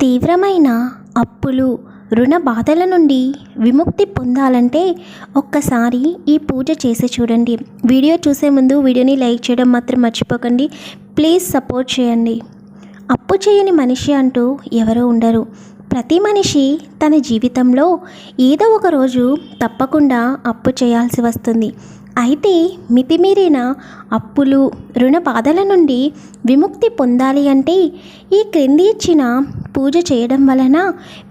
తీవ్రమైన అప్పులు రుణ బాధల నుండి విముక్తి పొందాలంటే ఒక్కసారి ఈ పూజ చేసి చూడండి. వీడియో చూసే ముందు వీడియోని లైక్ చేయడం మాత్రం మర్చిపోకండి. ప్లీజ్ సపోర్ట్ చేయండి. అప్పు చేయని మనిషి అంటూ ఎవరూ ఉండరు. ప్రతి మనిషి తన జీవితంలో ఏదో ఒక రోజు తప్పకుండా అప్పు చేయాల్సి వస్తుంది. అయితే మితిమీరిన అప్పులు రుణ బాధల నుండి విముక్తి పొందాలి అంటే ఈ క్రింది ఇచ్చిన పూజ చేయడం వలన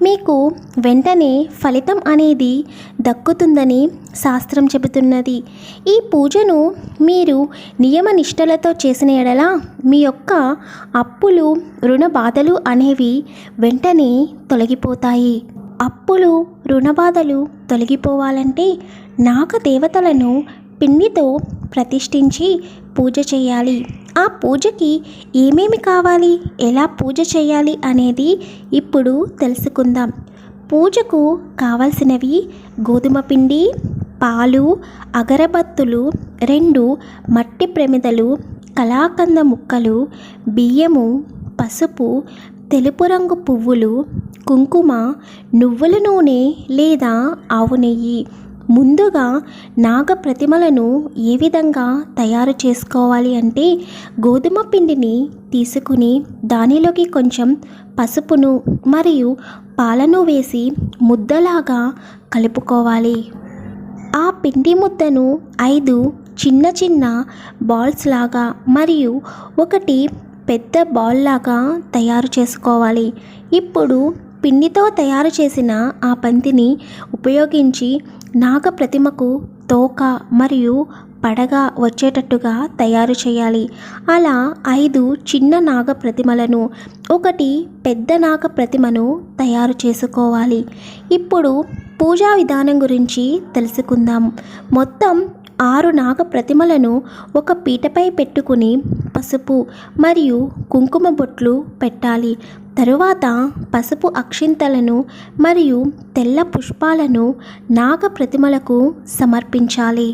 మీకు వెంటనే ఫలితం అనేది దక్కుతుందని శాస్త్రం చెబుతున్నది. ఈ పూజను మీరు నియమనిష్టలతో చేసిన ఎడల మీ యొక్క అప్పులు రుణ బాధలు అనేవి వెంటనే తొలగిపోతాయి. అప్పులు రుణబాధలు తొలగిపోవాలంటే నాగ దేవతలను పిండితో ప్రతిష్ఠించి పూజ చేయాలి. ఆ పూజకి ఏమేమి కావాలి? ఎలా పూజ చేయాలి అనేది ఇప్పుడు తెలుసుకుందాం. పూజకు కావలసినవి గోధుమ పిండి పాలు అగరబత్తులు రెండు మట్టి ప్రమిదలు కళాకంద ముక్కలు బియ్యము పసుపు తెలుపు రంగు పువ్వులు కుంకుమ నువ్వుల నూనె లేదా ఆవు నెయ్యి. ముందుగా నాగ ప్రతిమలను ఏ విధంగా తయారు చేసుకోవాలి అంటే గోధుమ పిండిని తీసుకుని దానిలోకి కొంచెం పసుపును మరియు పాలను వేసి ముద్దలాగా కలుపుకోవాలి. ఆ పిండి ముద్దను ఐదు చిన్న చిన్న బాల్స్ లాగా మరియు ఒకటి పెద్ద బాల్ లాగా తయారు చేసుకోవాలి. ఇప్పుడు పిండితో తయారు చేసిన ఆ బంతిని ఉపయోగించి నాగ ప్రతిమకు తోక మరియు పడగ వచ్చేటట్టుగా తయారు చేయాలి. అలా ఐదు చిన్న నాగ ప్రతిమలను ఒకటి పెద్ద నాగ ప్రతిమను తయారు చేసుకోవాలి. ఇప్పుడు పూజా విధానం గురించి తెలుసుకుందాం. మొత్తం ఆరు నాగ ప్రతిమలను ఒక పీటపై పెట్టుకుని పసుపు మరియు కుంకుమ బొట్లు పెట్టాలి. తరువాత పసుపు అక్షింతలను మరియు తెల్ల పుష్పాలను నాగ ప్రతిమలకు సమర్పించాలి.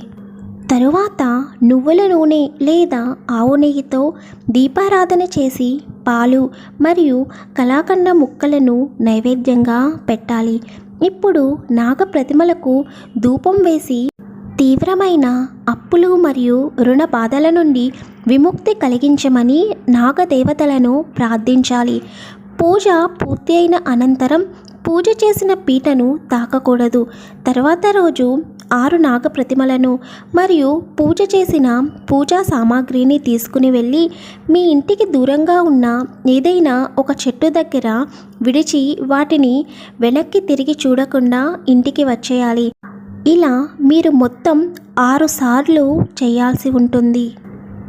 తరువాత నువ్వుల నూనె లేదా ఆవు నెయ్యితో దీపారాధన చేసి పాలు మరియు కలాకండ ముక్కలను నైవేద్యంగా పెట్టాలి. ఇప్పుడు నాగ ప్రతిమలకు ధూపం వేసి తీవ్రమైన అప్పులు మరియు రుణ బాధల నుండి విముక్తి కలిగించమని నాగదేవతలను ప్రార్థించాలి. పూజ పూర్తి అయిన అనంతరం పూజ చేసిన పీటను తాకకూడదు. తర్వాత రోజు ఆరు నాగ ప్రతిమలను మరియు పూజ చేసిన పూజా సామాగ్రిని తీసుకుని వెళ్ళి మీ ఇంటికి దూరంగా ఉన్న ఏదైనా ఒక చెట్టు దగ్గర విడిచి వాటిని వెనక్కి తిరిగి చూడకుండా ఇంటికి వచ్చేయాలి. ఇలా మీరు మొత్తం ఆరు సార్లు చేయాల్సి ఉంటుంది.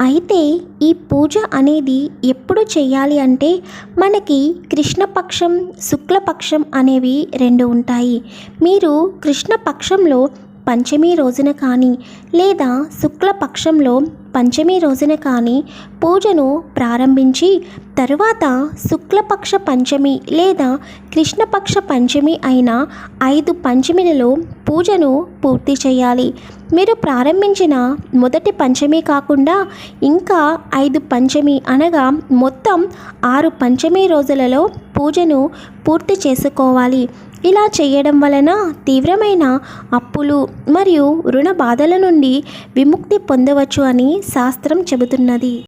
అయితే ఈ పూజ అనేది ఎప్పుడు చేయాలి అంటే మనకి కృష్ణపక్షం శుక్లపక్షం అనేవి రెండు ఉంటాయి. మీరు కృష్ణపక్షంలో పంచమి రోజున కానీ లేదా శుక్లపక్షంలో పంచమి రోజున కానీ పూజను ప్రారంభించి తరువాత శుక్లపక్ష పంచమి లేదా కృష్ణపక్ష పంచమి అయిన ఐదు పంచమిలలో పూజను పూర్తి చేయాలి. మీరు ప్రారంభించిన మొదటి పంచమి కాకుండా ఇంకా ఐదు పంచమి అనగా మొత్తం ఆరు పంచమి రోజులలో పూజను పూర్తి చేసుకోవాలి. ఇలా చేయడం వలన తీవ్రమైన అప్పులు మరియు రుణ బాధల నుండి విముక్తి పొందవచ్చు అని శాస్త్రం చెబుతున్నది.